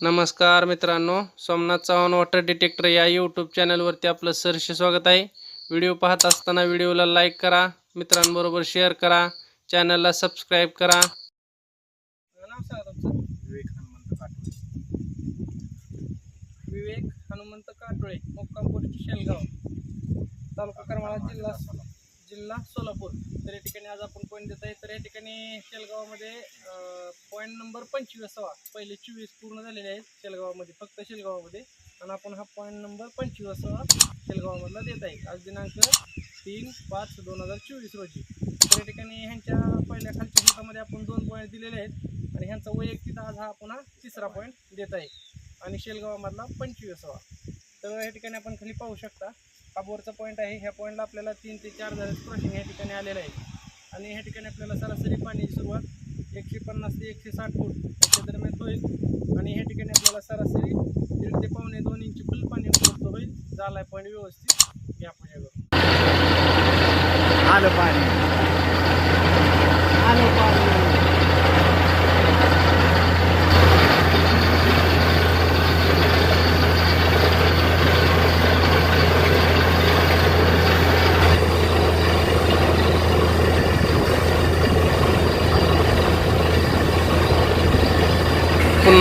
नमस्कार मित्रांनो Somnath Chavan water detector या यूट्यूब चॅनलवरती आपलं सरसे स्वागत आहे. व्हिडिओ पाहत असताना व्हिडिओला लाईक करा मित्रांबरोबर शेअर करा चॅनलला सबस्क्राईब करा. विवेक हनुमंत काटोळे. विवेक हनुमंत काटोळे मुक्काम पोस्ट शेलगाव तालुका करमाळा जिल्हा जिल्हा सोलापूर. तर या ठिकाणी आज आपण पॉईंट देत आहे. तर या ठिकाणी शेलगावामध्ये पॉईंट नंबर पंचवीसावा. पहिले चोवीस पूर्ण झालेले आहेत शेलगावामध्ये फक्त शेलगावामध्ये. आणि आपण हा पॉईंट नंबर पंचवीसावा शेलगावामधला देत आहे. आज दिनांक तीन पाच दोन हजार चोवीस रोजी. तर या ठिकाणी ह्यांच्या पहिल्या खालच्या दिवसामध्ये आपण दोन पॉईंट दिलेले आहेत. आणि ह्यांचा वैयक्तिक आज हा पुन्हा तिसरा पॉईंट देत आहे. आणि शेलगावामधला पंचवीसावा. तर या ठिकाणी आपण खाली पाहू शकता हा बोरचा पॉईंट आहे. ह्या पॉईंटला आपल्याला तीन ते चार झाले क्रॉसिंग ह्या ठिकाणी आलेलं आहे आणि ह्या ठिकाणी आपल्याला सरासरी पाण्याची सुरुवात एकशे पन्नास ते एकशे साठ फूट याच्या दरम्यान होईल. आणि ह्या ठिकाणी आपल्याला सरासरी दीड ते पावणे दोन इंची फुल पाणी उपलब्ध होईल. झाला आहे पॉईंट व्यवस्थित. या पूजेवर आलं पाणी आलं पाणी